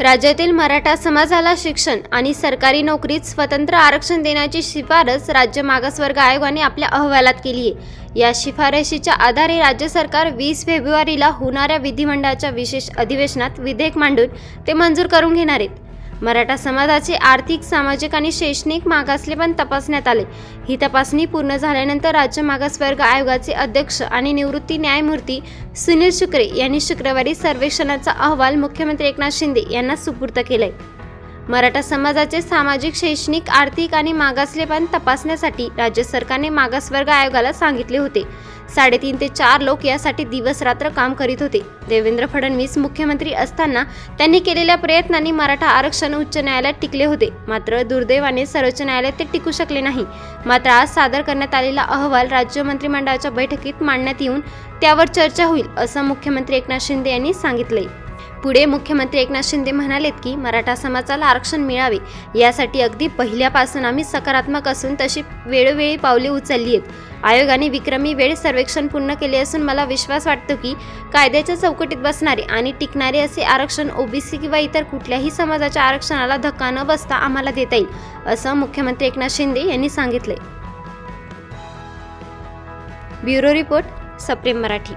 राज्यातील मराठा समाजाला शिक्षण आणि सरकारी नोकरीत स्वतंत्र आरक्षण देण्याची शिफारस राज्य मागासवर्ग आयोगाने आपल्या अहवालात केली आहे. या शिफारशीच्या आधारे राज्य सरकार वीस फेब्रुवारीला होणाऱ्या विधिमंडळाच्या विशेष अधिवेशनात विधेयक मांडून ते मंजूर करून घेणार आहेत. मराठा समाजाचे आर्थिक सामाजिक आणि शैक्षणिक मागासले पण तपासण्यात आले. ही तपासणी पूर्ण झाल्यानंतर राज्य मागासवर्ग आयोगाचे अध्यक्ष आणि निवृत्ती न्यायमूर्ती सुनील शुक्रे यांनी शुक्रवारी सर्वेक्षणाचा अहवाल मुख्यमंत्री एकनाथ शिंदे यांना सुपूर्द केलाय. मराठा समाजाचे सामाजिक शैक्षणिक आर्थिक आणि मागासलेपण तपासण्यासाठी राज्य सरकारने मागासवर्ग आयोगाला सांगितले होते. साडेतीन ते चार लोक यासाठी दिवस रात्र काम करीत होते. देवेंद्र फडणवीस मुख्यमंत्री असताना त्यांनी केलेल्या प्रयत्नांनी मराठा आरक्षण उच्च न्यायालयात टिकले होते. मात्र दुर्दैवाने सर्वोच्च न्यायालयात ते टिकू शकले नाही. मात्र आज सादर करण्यात आलेला अहवाल राज्य मंत्रिमंडळाच्या बैठकीत मांडण्यात येऊन त्यावर चर्चा होईल असं मुख्यमंत्री एकनाथ शिंदे यांनी सांगितलंय. पुढे मुख्यमंत्री एकनाथ शिंदे म्हणालेत की मराठा समाजाला आरक्षण मिळावे यासाठी अगदी पहिल्यापासून आम्ही सकारात्मक असून तशी वेळोवेळी पावले उचलली आहेत. आयोगाने विक्रमी वेळ सर्वेक्षण पूर्ण केले असून मला विश्वास वाटतो की कायद्याच्या चौकटीत बसणारे आणि टिकणारे असे आरक्षण ओबीसी किंवा इतर कुठल्याही समाजाच्या आरक्षणाला धक्का न बसता आम्हाला देता येईल असं मुख्यमंत्री एकनाथ शिंदे यांनी सांगितले ब्युरो रिपोर्ट सप्रेम मराठी.